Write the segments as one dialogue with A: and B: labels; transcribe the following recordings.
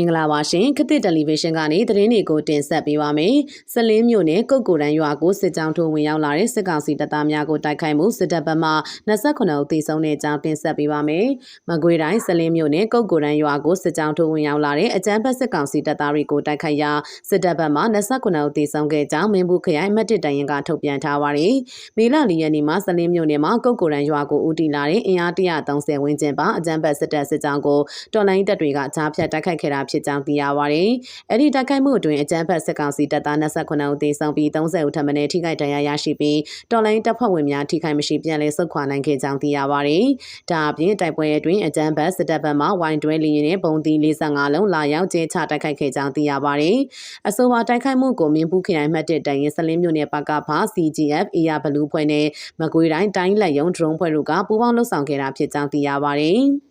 A: င်္ဂလာပါရှင်ခတစ်တယ်လီဗီရှင်းကနေသတင်းတွေကိုတင်ဆက်ပေးပါမယ်။စလင်းမြို့နယ်ကုတ်ကိုရန်ရွာကိုစစ်ကြောင်းထိုးဝင်ရောက်လာတဲ့စစ်ကောင်စီတပ်သားများကိုတိုက်ခိုက်မှုစစ်တပ်ဘက်မှ29ဦးသေဆုံးတဲ့အကြောင်းတင်ဆက်ပေးပါမယ်။မကွေးတိုင်းစလင်းမြို့နယ်ကုတ်ကိုရန်ရွာကိုစစ်ကြောင်းထိုးဝင်ရောက်လာတဲ့အကြမ်းဖက်စစ်ကောင်စီတပ်သားတွေကိုတိုက်ခိုက်ရာစစ်တပ်ဘက်မှ29ဦးသေဆုံးခဲ့ကြောင်းမင်းဘူးခရိုင်အမှတ်1တိုင်ရင်ကထုတ်ပြန်ထားပါတယ်။မေလ၄ရက်နေ့မှာစလင်းမြို့နယ်မှာကုတ်ကိုရန်ရွာကိုဦးတည်လာတဲ့အင်အား130ဝန်းကျင်ပါအကြမ်းဖက်စစ်တပ်စစ်ကြောင်းကိုတော်လိုင်းတပ်တွေကကြားဖြတ်တိုက်ခိုက်ခဲ့တာဖြစ်ကြောင်းသိရပါတယ်။အဲ့ဒီတိုက်ခိုက်မှုအတွင်းအကြမ်းဖက်စစ်ကောင်စီတပ်သား29ဦးသေဆုံးပြီး30ဦးထပ်မံထိခိုက်ဒဏ်ရာရရှိပြီးတော်လိုင်းတပ်ဖွဲ့ဝင်များထိခိုက်မရှိပြန်လည်ဆုတ်ခွာနိုင်ခဲ့ကြောင်းသိရပါတယ်။ဒါအပြင်တိုက်ပွဲအတွင်းအကြမ်းဖက်စစ်တပ်ဘက်မှဝိုင်းတွဲလီရင်နဲ့ပုံသီး45လုံးလာရောက်ကျဲချတိုက်ခိုက်ခဲ့ကြောင်းသိရပါတယ်။အဆိုပါတိုက်ခိုက်မှုကိုမင်းဘူးခရိုင်မှတ်1တိုင်ရင်စလင်းမြို့နယ်ပကဖ CGF အေရဘလူးဖွဲ့နဲ့မကွေးတိုင်းတိုင်းလက်ယုံဒရုန်းဖွဲ့တို့ကပူးပေါင်းလှုပ်ဆောင်ခဲ့တာဖြစ်ကြောင်းသိရပါတယ်။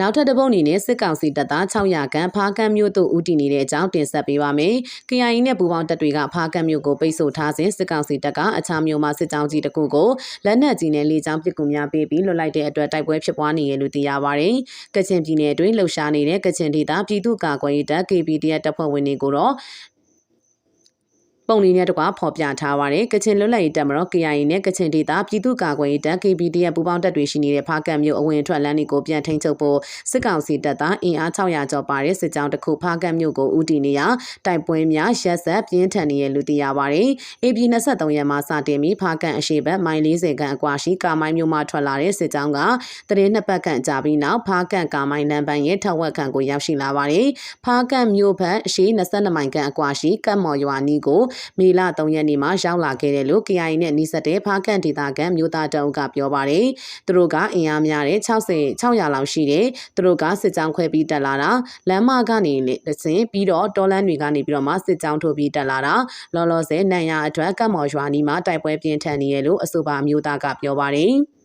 A: နောက်ထပ်တစ်ပုတ်အနေနဲ့စစ်ကောင်စီတပ်သား600ခန့်ဖားကန့်မြို့သို့ဦးတည်နေတဲ့အကြောင်းတင်ဆက်ပေးပါမယ်။ KIA နဲ့ပူးပေါင်းတပ်တွေကဖားကန့်မြို့ကိုပိတ်ဆို့ထားစဉ်စစ်ကောင်စီတပ်ကအခြားမြို့မှာစစ်ကြောင်းကြီးတစ်ခုကိုလက်နက်ကြီးနဲ့လေကြောင်းပစ်ကူများပေးပြီးလွတ်လိုက်တဲ့အတွက်တိုက်ပွဲဖြစ်ပွားနေရလို့သိရပါတယ်။ကချင်ပြည်နယ်အတွင်းလှုပ်ရှားနေတဲ့ကချင်ဒေသပြည်သူ့ကာကွယ်ရေးတပ် KPDF တပ်ဖွဲ့ဝင်တွေကိုတော့ ပုံလေးနဲ့တကွာဖော်ပြထားပါတယ်။ကချင်လွတ်လပ်ရေးတပ်မတော် KIA နဲ့ကချင်ဒေသပြည်သူ့ကာကွယ်ရေးတပ် KPDF ပူးပေါင်းတပ်တွေရှိနေတဲ့ဖားကတ်မြို့အဝင်ထွက်လမ်းတွေကိုပြန်ထိန်းချုပ်ဖို့စစ်ကောင်စီတပ်သားအင်အား600ကျော်ပါတဲ့စစ်ကြောင်းတစ်ခုဖားကတ်မြို့ကိုဦးတည်နေရာတိုက်ပွဲများရက်ဆက်ပြင်းထန်နေရလို့သိရပါတယ်။ AP 23ရက်မှာစတင်ပြီးဖားကတ်အရှိဘက်မိုင်40ခန့်အကွာရှိကာမိုင်းမြို့မှထွက်လာတဲ့စစ်ကြောင်းကတရင်နှစ်ပတ်ခန့်ကြာပြီးနောက်ဖားကတ်ကာမိုင်းလမ်းပိုင်းရဲ့ထက်ဝက်ခန့်ကိုရောက်ရှိလာပါတယ်။ဖားကတ်မြို့ဘက်အရှိ22မိုင်ခန့်အကွာရှိကတ်မော်ရွာနီးကိုမေလ3ရက်နေ့မှာရောက်လာခဲ့တယ်လို့ KIA နဲ့နှိစက်တဲ့ဖားကန်ဒေသခံမြို့သားတအုပ်ကပြောပါတယ်။သူတို့ကအင်အားများတဲ့60 600လောက်ရှိတယ်။သူတို့ကစစ်ကြောင်းခွဲပြီးတက်လာတာလမ်းမကနေတစင်ပြီးတော့တော်လန်းတွေကနေပြီးတော့မှစစ်ကြောင်းထိုးပြီးတက်လာတာလောလောဆယ်နန်ရအတွက်ကတ်မော်ရွာနီမှာတိုက်ပွဲပြင်းထန်နေရလို့အဆိုပါမြို့သားကပြောပါတယ်။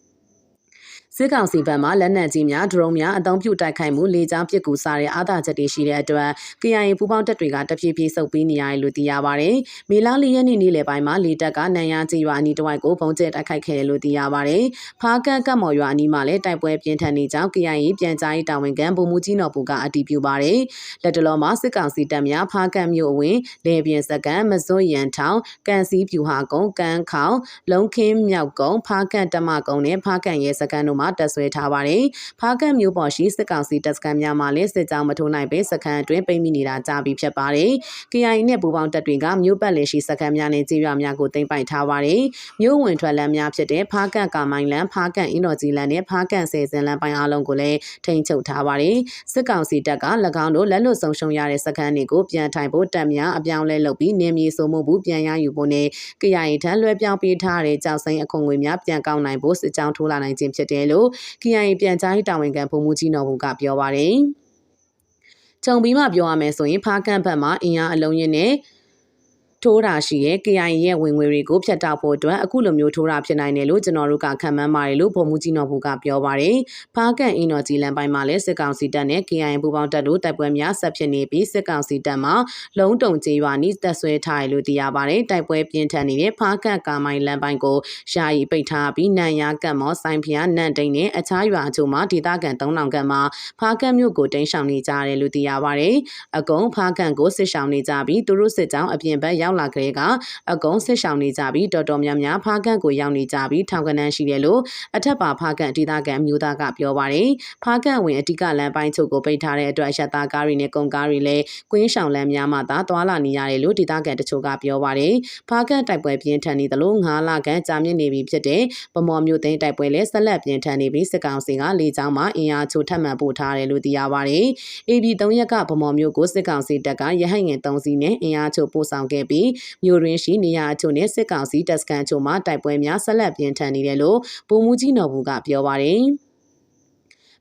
A: စစ်ကောင်စီဘက်မှလက်နက်ကြီးများဒရုန်းများအသုံးပြုတိုက်ခိုက်မှုလေကြောင်းပစ်ကူစားတဲ့အာသာချက်တွေရှိတဲ့အတွက် KIA ပူးပေါင်းတပ်တွေကတဖြည်းဖြည်းဆုတ်ပေးနေရတယ်လို့သိရပါတယ်။မေလ၄ရက်နေ့နေ့လယ်ပိုင်းမှာလေတပ်ကနန်ရကြီးရွာအနီးတစ်ဝိုက်ကိုပုံကျဲတိုက်ခိုက်ခဲ့တယ်လို့သိရပါတယ်။ဖားကတ်ကတ်မော်ရွာအနီးမှာလည်းတိုက်ပွဲပြင်းထန်နေကြောင်း KIA ပြန်ကြားရေးတာဝန်ခံဗိုလ်မှူးကြီးနော်ဘူကအတည်ပြုပါတယ်။လက်တလောမှာစစ်ကောင်စီတပ်များဖားကတ်မြို့အဝင်လေပြင်းစကန်မစွရန်ထောင်ကန်စီပြူဟာကုန်းကန်ခေါင်လုံခင်းမြောက်ကုန်းဖားကတ်တမကုန်းနဲ့ဖားကတ်ရဲစကန်တို့မှာတပ်ဆွဲထားပါတယ်။ဖားကတ်မြို့ပေါ်ရှိစစ်ကောင်စီတပ်စခန်းများမှာလည်းစစ်ကြောင်းမထိုးနိုင်ပဲစခန်းအတွင်းပိတ်မိနေတာကြာပြီဖြစ်ပါတယ်။ KIA နဲ့ပူးပေါင်းတပ်တွေကမြို့ပတ်လည်ရှိစခန်းများနဲ့ကြေးရွာများကိုသိမ်းပိုက်ထားပါတယ်။မြို့ဝင်ထွက်လမ်းများဖြစ်တဲ့ဖားကတ်ကာမိုင်းလမ်းဖားကတ်အင်းတော်ကြီးလမ်းနဲ့ဖားကတ်ဆယ်စင်လမ်းပိုင်းအားလုံးကိုလည်းထိန်းချုပ်ထားပါတယ်။စစ်ကောင်စီတပ်က၎င်းတို့လက်လွတ်ဆုံးရှုံးရတဲ့စခန်းတွေကိုပြန်ထိုင်ဖို့တပ်များအပြောင်းလဲလုပ်ပြီးနေမြေစုံမှုဘူးပြန်ရယူဖို့နဲ့ KIA ထံလွှဲပြောင်းပေးထားတဲ့ကြောက်စိမ်းအခွန်ငွေများပြန်ကောက်နိုင်ဖို့စစ်ကြောင်းထိုးလာနိုင်ခြင်းဖြစ်တယ်လို့ KIA ပြန်ကြားရေးတာဝန်ခံဗိုလ်မှူးကြီးနော်ဘူကပြောပါတယ်။ခြုံပြီးမှပြောရမယ်ဆိုရင် ဖားကန့်ဘက်မှာအင်အားအလုံးရင်းနဲ့ ထိုးတာရှိရဲ့ KIA ရဲ့ဝင်ငွေတွေကိုဖျက်တောက်ဖို့အတွက်အခုလိုမျိုးထိုးတာဖြစ်နိုင်တယ်လို့ကျွန်တော်တို့ကခံမှန်းပါတယ်လို့ဗိုလ်မှူးကြီးနော်ဘူကပြောပါတယ်။ဖားကန်အင်းတော်ကြီးလန်ပိုင်းမှာလည်းစစ်ကောင်စီတပ်နဲ့ KIA ပူးပေါင်းတပ်တို့တိုက်ပွဲများဆက်ဖြစ်နေပြီးစစ်ကောင်စီတပ်မှလုံးတုံကျေးရွာနီးတပ်ဆွဲထားတယ်လို့သိရပါတယ်။တိုက်ပွဲပြင်းထန်နေတဲ့ဖားကန်ကာမိုင်လန်ပိုင်းကိုယာယီပိတ်ထားပြီးနန်ရကတ်မော်ဆိုင်ဖျားနန်တိန်နဲ့အခြားရွာအချို့မှာဒေသခံ3000ခန့်မှာဖားကန်မြို့ကိုတင်းရှောင်နေကြတယ်လို့သိရပါတယ်။အကုံဖားကန်ကိုစစ်ရှောင်နေကြပြီးသူတို့စစ်ကြောင်းအပြင်ဘက်ရောက်လာကြတဲ့ကအကုံစစ်ရှောင်နေကြပြီးတော်တော်များများဖားကန်ကိုရောက်နေကြပြီးထောင်ကနန်းရှိတယ်လို့အထက်ပါဖားကန်ဒေသခံမျိုးသားကပြောပါတယ်။ဖားကန်ဝင်အဓိကလမ်းပိုင်းချုပ်ကိုပိတ်ထားတဲ့အတွက်ရတာကားတွေနဲ့ကုန်ကားတွေလည်းကွင်းရှောင်လမ်းများမှာသာသွာလာနေရတယ်လို့ဒေသခံတချို့ကပြောပါတယ်။ဖားကန်တိုက်ပွဲပြင်းထန်နေသလို9လခန့်ကြာမြင့်နေပြီဖြစ်တဲ့ဗမော်မျိုးသိန်းတိုက်ပွဲလည်းဆက်လက်ပြင်းထန်နေပြီးစစ်ကောင်စီကလေကြောင်းမှာအင်အားချိုထပ်မံပို့ထားတယ်လို့သိရပါတယ်။ AB 3ရက်ကဗမော်မျိုးကိုစစ်ကောင်စီတပ်ကရဟတ်ငင်3စီးနဲ့အင်အားချိုပို့ဆောင်ခဲ့ပြီးမြို့ရင်းရှိနေရာအချို့နဲ့စစ်ကောင်စီတပ်စခန်းအချို့မှာတိုက်ပွဲများဆက်လက်ပြင်းထန်နေတယ်လို့ပုံမှုကြီးနော်ဘူးကပြောပါတယ်။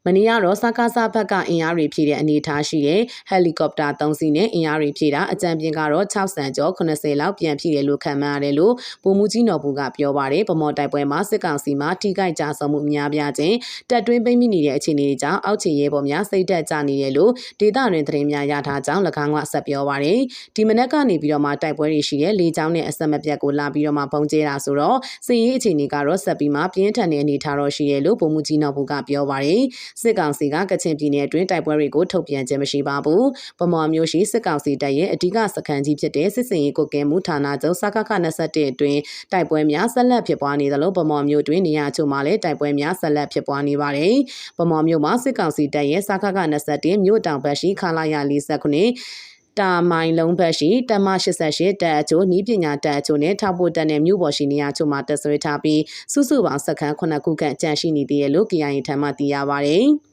A: မနေ့ကတော့စကားစားဘက်ကအင်အားတွေဖြည့်တဲ့အနေအထားရှိတဲ့ဟယ်လီကော်ပတာ၃စီးနဲ့အင်အားတွေဖြည့်တာအကြံပြင်းကတော့60ကျော်80လောက်ပြန်ဖြည့်တယ်လို့ခန့်မှန်းရတယ်လို့ပုံမှုကြီးနော်ဘူးကပြောပါတယ်ဗမော်တိုက်ပွဲမှာစစ်ကောင်စီမှထိခိုက်ကြဆုံးမှုအများပြားခြင်းတက်တွင်းပိတ်မိနေတဲ့အခြေအနေတွေကြောင့်အောက်ခြေရဲဘော်များစိတ်သက်ကြနေတယ်လို့ဒေသတွင်သတင်းများရထားကြောင်း၎င်းကဆက်ပြောပါတယ်ဒီမနက်ကနေပြီးတော့မှတိုက်ပွဲတွေရှိတဲ့လေကြောင်းနဲ့အဆက်မပြတ်ကိုလာပြီးတော့မှပုံကျဲတာဆိုတော့စစ်ရေးအခြေအနေကတော့ဆက်ပြီးမှပြင်းထန်တဲ့အနေအထားတော့ရှိတယ်လို့ပုံမှုကြီးနော်ဘူးကပြောပါတယ်စစ်ကောင်စီကကချင်ပြည်နယ်အတွင်းတိုက်ပွဲတွေကိုထုတ်ပြန်ခြင်းမရှိပါဘူး။ဗမော်မျိုးရှိစစ်ကောင်စီတပ်ရဲ့အဓိကစခန်းကြီးဖြစ်တဲ့စစ်စင်ရေးကုတ်ကဲမှုဌာနချုပ်စကခ21အတွင်းတိုက်ပွဲများဆက်လက်ဖြစ်ပွားနေသလိုဗမော်မျိုးတွင်နေရာချို့မှာလည်းတိုက်ပွဲများဆက်လက်ဖြစ်ပွားနေပါတယ်။ဗမော်မျိုးမှာစစ်ကောင်စီတပ်ရဲ့စကခ21မြို့တောင်ဘက်ရှိခလာရ49 တာမိုင်လုံးဘက်ရှိတမ88တက်အချို့နီးပညာတက်အချို့နဲ့ထောက်ပို့တက်တဲ့မြို့ပေါ်ရှိနေရာချို့မှာတက်ဆွဲထားပြီးစုစုပေါင်းစခန်း9ခုခန့်ကြန့်ရှိနေသေးတယ်လို့ KIA ထံမှသိရပါဗျ။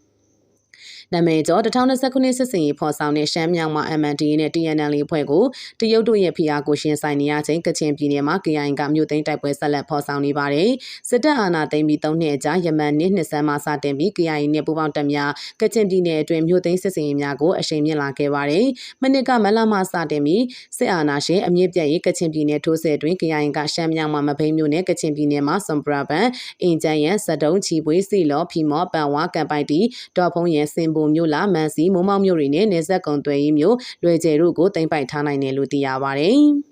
A: နာမည်ကျော်2020ခုနှစ်စစ်စင်ရေးဖော်ဆောင်တဲ့ရှမ်းမြောက်မှာ MNDA နဲ့ TNL ဖွဲ့ကိုတရုတ်တို့ရဲ့ဖိအားကိုရှင်းဆိုင်နေရချိန်ကချင်ပြည်နယ်မှာ KIA ကမြို့သိမ်းတိုက်ပွဲဆက်လက်ဖော်ဆောင်နေပါတယ်။စစ်တပ်အာဏာသိမ်းပြီး၃နှစ်အကြာယမန်နှစ်နှစ်ဆန်းမှာစတင်ပြီး KIA နဲ့ပူးပေါင်းတပ်များကချင်ပြည်နယ်အတွင်းမြို့သိမ်းစစ်စင်ရေးများကိုအရှိန်မြင့်လာခဲ့ပါတယ်။မနစ်ကမလမှစတင်ပြီးစစ်အာဏာရှင်အမြင့်ပြည့်ရေးကချင်ပြည်နယ်ထိုးစစ်အတွင်း KIA ကရှမ်းမြောက်မှာမဘိမ်းမြို့နဲ့ကချင်ပြည်နယ်မှာစွန်ပရာဘန်အင်ဂျန်ရန်စတုံးချီပွေးစီလော်ဖီမော့ပန်ဝါကန်ပိုက်တီဒေါ်ဖုံးရန်စင်ပုံမြို့လာမန်စီမိုးမောက်မြို့တွေနဲ့နေဆက်ကုံသွဲရေးမြို့လွယ်ကျယ်တို့ကိုတင်ပိုက်ထားနိုင်တယ်လို့သိရပါဗျ။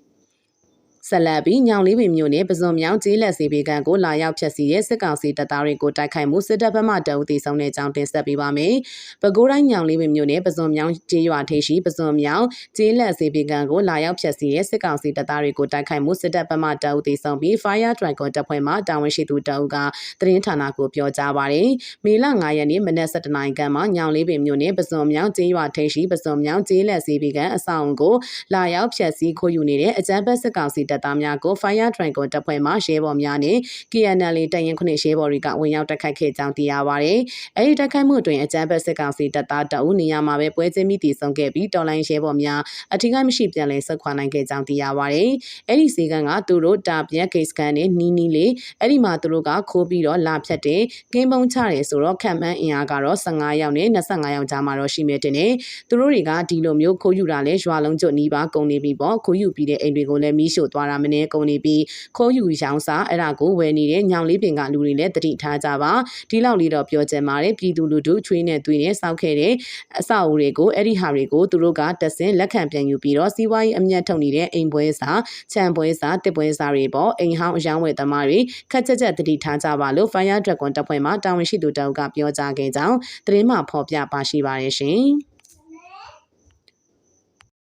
A: ဆက်လက်ပြီးညောင်လေးပင်မြို့နယ်ပဇွန်မြောင်ကျေးလက်စီပေကံကိုလာရောက်ဖျက်ဆီးတဲ့စစ်ကောင်စီတပ်သားတွေကိုတိုက်ခိုက်မှုစစ်တပ်ဘက်မှတအုပ်တီဆောင်တဲ့အကြောင်းတင်ဆက်ပေးပါမယ်။ပဲခူးတိုင်းညောင်လေးပင်မြို့နယ်ပဇွန်မြောင်ကျေးရွာထိပ်ရှိပဇွန်မြောင်ကျေးလက်စီပေကံကိုလာရောက်ဖျက်ဆီးတဲ့စစ်ကောင်စီတပ်သားတွေကိုတိုက်ခိုက်မှုစစ်တပ်ဘက်မှတအုပ်တီဆောင်ပြီး Fire Dragon တပ်ဖွဲ့မှတာဝန်ရှိသူတအုပ်ကသတင်းဌာနကိုပြောကြားပါတယ်။မေလ9ရက်နေ့မနက်7:00နာရီခန့်မှာညောင်လေးပင်မြို့နယ်ပဇွန်မြောင်ကျေးရွာထိပ်ရှိပဇွန်မြောင်ကျေးလက်စီပေကံအဆောင်ကိုလာရောက်ဖျက်ဆီးခိုးယူနေတဲ့အကြမ်းဖက်စစ်ကောင်စီတပ်သားများကို Fire Dragon တပ်ဖွဲ့မှရဲဘော်များနဲ့ KNL တပ်ရင်းခုနှစ်ရဲဘော်တွေကဝင်ရောက်တိုက်ခိုက်ခဲ့ကြောင်းသိရပါဗျ။အဲဒီတိုက်ခိုက်မှုအတွင်းအကြမ်းဖက်စစ်ကောင်စီတပ်သားတအုပ်နေရာမှာပဲပွဲချင်းမိတည်ဆုံခဲ့ပြီးတော်လိုင်းရဲဘော်များအထူးကမရှိပြန်လည်ဆုတ်ခွာနိုင်ခဲ့ကြောင်းသိရပါဗျ။အဲဒီစီကံကသူတို့တာပြက်ဂိတ်စကန်နဲ့နီးနီးလေးအဲ့ဒီမှာသူတို့ကခိုးပြီးတော့လာဖြတ်တယ်ကင်းပုံချတယ်ဆိုတော့ခံမှန်းအင်အားကတော့15ယောက်နဲ့25ယောက်ကြားမှာတော့ရှိမြဲတင်တယ်။သူတို့တွေကဒီလိုမျိုးခိုးယူတာလဲရွာလုံးကျွတ်နီးပါကုန်နေပြီပေါ့ခိုးယူပြီးတဲ့အိမ်တွေကိုလည်းမီးရှို့သွားတာမနေကုန်နေပြီးခိုးယူရောင်းစားအဲ့ဒါကိုဝယ်နေတဲ့ညောင်လေးပင်ကလူတွေလည်းတတိထားကြပါဒီလောက်လေးတော့ပြောချင်ပါတယ်ပြည်သူလူထုချွေးနဲ့သွေးနဲ့စောက်ခဲ့တဲ့အဆောက်အဦတွေကိုအဲ့ဒီဟာတွေကိုသူတို့ကတဆင်လက်ခံပြန်ယူပြီးတော့စီးပွားရေးအမျက်ထုတ်နေတဲ့အိမ်ပွဲစာခြံပွဲစာတစ်ပွဲစာတွေပေါ့အိမ်ဟောင်းအယောင်းဝယ်သမားတွေခက်ချက်ချက်တတိထားကြပါလို့ Fire Dragon တပ်ဖွဲ့မှတာဝန်ရှိသူတအုပ်ကပြောကြားခဲ့ကြောင်းသတင်းမှဖော်ပြပါရှိပါတယ်ရှင်